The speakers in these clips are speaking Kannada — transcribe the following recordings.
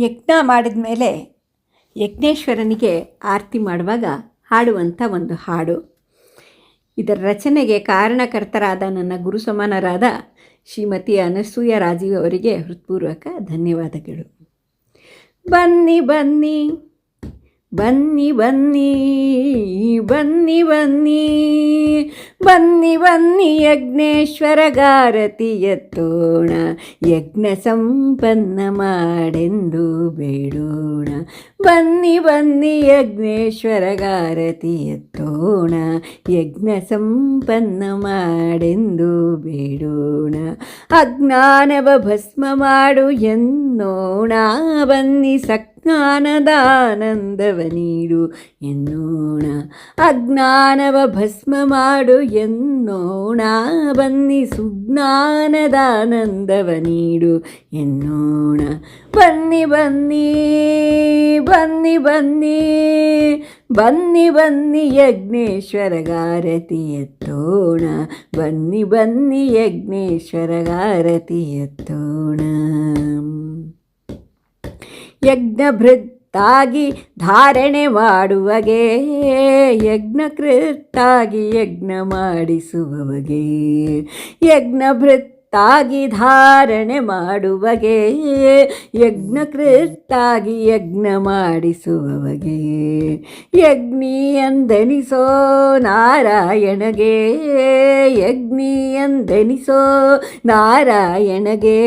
ಯಜ್ಞ ಮಾಡಿದ ಮೇಲೆ ಯಜ್ಞೇಶ್ವರನಿಗೆ ಆರತಿ ಮಾಡುವಾಗ ಹಾಡುವಂಥ ಒಂದು ಹಾಡು. ಇದರ ರಚನೆಗೆ ಕಾರಣಕರ್ತರಾದ ನನ್ನ ಗುರು ಸಮಾನರಾದ ಶ್ರೀಮತಿ ಅನಸೂಯ ರಾಜೀವ್ ಅವರಿಗೆ ಹೃತ್ಪೂರ್ವಕ ಧನ್ಯವಾದಗಳು. ಬನ್ನಿ ಬನ್ನಿ ಬನ್ನಿ ಬನ್ನಿ ಬನ್ನಿ ಬನ್ನಿ ಬನ್ನಿ ಬನ್ನಿ ಯಜ್ಞೇಶ್ವರ ಗಾರತಿ ಎತ್ತೋಣ ಯಜ್ಞ ಸಂಪನ್ನ ಮಾಡೆಂದು ಬೇಡೋಣ. ಬನ್ನಿ ಬನ್ನಿ ಯಜ್ಞೇಶ್ವರ ಗಾರತಿ ಎತ್ತೋಣ ಯಜ್ಞ ಸಂಪನ್ನ ಮಾಡೆಂದು ಬೇಡೋಣ. ಅಜ್ಞಾನವ ಭಸ್ಮ ಮಾಡು ಎನ್ನೋಣ, ಬನ್ನಿ ಸಜ್ಞಾನದಾನಂದವ ನೀಡು ಎನ್ನೋಣ. ಅಜ್ಞಾನವ ಭಸ್ಮ ಮಾಡು ಎನ್ನೋಣ ಬನ್ನಿ ಸುಜ್ಞಾನದಾನಂದವ ನೀಡು ಎನ್ನೋಣ ಬನ್ನಿ ಬನ್ನಿ ಬನ್ನಿ ಬನ್ನಿ ಬನ್ನಿ ಬನ್ನಿ ಯಜ್ಞೇಶ್ವರ ಗಾರತಿ ಎತ್ತೋಣ ಬನ್ನಿ ಬನ್ನಿ ಯಜ್ಞೇಶ್ವರ ಗಾರತಿ ಎತ್ತೋಣ ಯಜ್ಞಭೃತ್ತಾಗಿ ಧಾರಣೆ ಮಾಡುವಗೆ ಯಜ್ಞಕೃತ್ತಾಗಿ ಯಜ್ಞ ಮಾಡಿಸುವವಗೆ ಯಜ್ಞಭೃತ್ತಾಗಿ ಧಾರಣೆ ಮಾಡುವಗೆ ಯಜ್ಞಕೃತ್ತಾಗಿ ಯಜ್ಞ ಮಾಡಿಸುವವಗೆ ಯಜ್ಞಿಯಂದೆನಿಸೋ ನಾರಾಯಣಗೆ ಯಜ್ಞಿಯಂದೆನಿಸೋ ನಾರಾಯಣಗೆ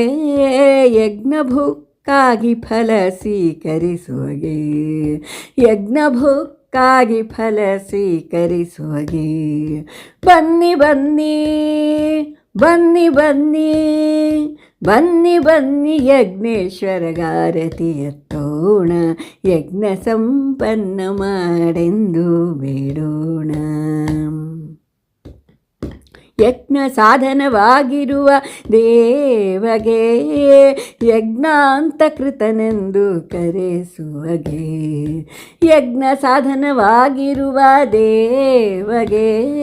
ಯಜ್ಞಭೂ ಕಾಗಿ ಫಲ ಸ್ವೀಕರಿಸುವಗೆ, ಯಜ್ಞಭೋಕ್ಕಾಗಿ ಫಲ ಸ್ವೀಕರಿಸುವಗೆ. ಬನ್ನಿ ಬನ್ನಿ ಬನ್ನಿ ಬನ್ನಿ ಬನ್ನಿ ಬನ್ನಿ ಯಜ್ಞೇಶ್ವರ ಗಾರತಿ ಎತ್ತೋಣ, ಯಜ್ಞ ಸಂಪನ್ನ ಮಾಡೆಂದು ಬೇಡೋಣ. ಯಜ್ಞ ಸಾಧನವಾಗಿರುವ ದೇವಗೆ ಯಜ್ಞಾಂತಕೃತನೆಂದು ಕರೆಸುವಗೆ. ಯಜ್ಞ ಸಾಧನವಾಗಿರುವ ದೇವಗೆ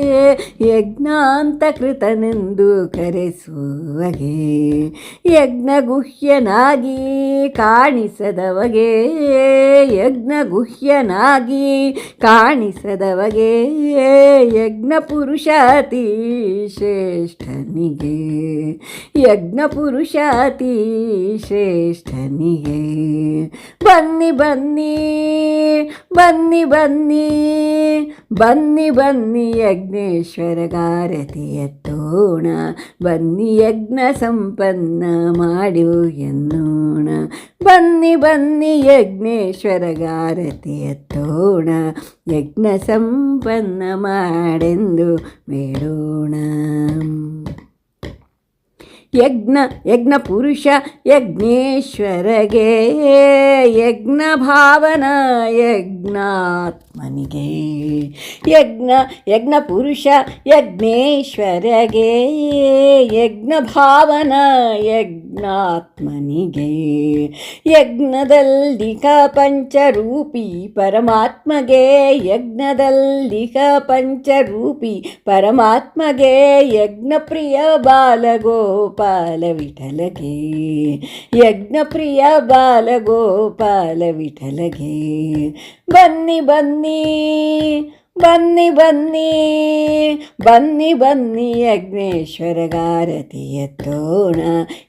ಯಜ್ಞಾಂತಕೃತನೆಂದು ಕರೆಸುವಗೆ. ಯಜ್ಞ ಗುಹ್ಯನಾಗಿ ಕಾಣಿಸದವಗೆ ಯಜ್ಞ ಗುಹ್ಯನಾಗಿ ಕಾಣಿಸದವಗೆ ಯಜ್ಞ ಪುರುಷಾತಿ ಶ್ರೇಷ್ಠನಿಗೆ, ಯಜ್ಞ ಪುರುಷಾತಿ ಶ್ರೇಷ್ಠನಿಗೆ. ಬನ್ನಿ ಬನ್ನಿ ಬನ್ನಿ ಬನ್ನಿ ಬನ್ನಿ ಬನ್ನಿ ಯಜ್ಞೇಶ್ವರ ಗಾರತಿ ಎತ್ತೋಣ. ಬನ್ನಿ, ಯಜ್ಞ ಸಂಪನ್ನ ಮಾಡು ಎನ್ನೋಣ. ಬನ್ನಿ ಬನ್ನಿ ಯಜ್ಞೇಶ್ವರ ಗಾರತಿ ಎತ್ತೋಣ. ಯಜ್ಞ ಸಂಪನ್ನ ಮಾಡೆಂದು ಬೇಡೋಣ Nam ಯಜ್ಞ ಯಜ್ಞ ಪುರುಷ, ಯಜ್ಞೇಶ್ವರಗೆ. ಯಜ್ಞ ಭಾವನ, ಯಜ್ಞಾತ್ಮನಿಗೆ. ಯಜ್ಞ ಯಜ್ಞ ಪುರುಷ, ಯಜ್ಞೇಶ್ವರಗೆ. ಯಜ್ಞ ಭಾವನ, ಯಜ್ಞಾತ್ಮನಿಗೆ. ಯಜ್ಞದಲ್ಲಿಕ ಪಂಚರೂಪಿ ಪರಮಾತ್ಮಗೆ. ಯಜ್ಞದಲ್ಲಿಕ ಪಂಚರೂಪಿ ಪರಮಾತ್ಮಗೆ. ಯಜ್ಞಪ್ರಿಯ బాలగోపాల విఠలగే యజ్ఞప్రియ బాలగోపాల విఠలగే బన్ని బన్నీ ಬನ್ನಿ ಬನ್ನಿ ಬನ್ನಿ ಬನ್ನಿ ಯಜ್ಞೇಶ್ವರ ಗಾರತಿ ಎತ್ತೋಣ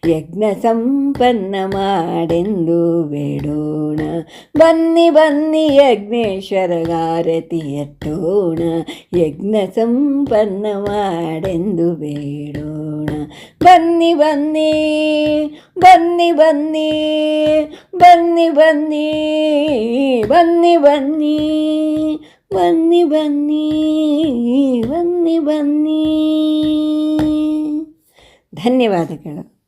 ಯಜ್ಞ ಸಂಪನ್ನ ಮಾಡೆಂದು ಬೇಡೋಣ ಬನ್ನಿ ಬನ್ನಿ ಯಜ್ಞೇಶ್ವರ ಗಾರತಿ ಎತ್ತೋಣ ಯಜ್ಞ ಸಂಪನ್ನ ಮಾಡೆಂದು ಬೇಡೋಣ ಬನ್ನಿ ಬನ್ನಿ ಬನ್ನಿ ಬನ್ನಿ ಬನ್ನಿ ಬನ್ನಿ ಬನ್ನಿ ಬನ್ನಿ വന്നി വന്നി വന്നി വന്നി. ಧನ್ಯವಾದಗಳು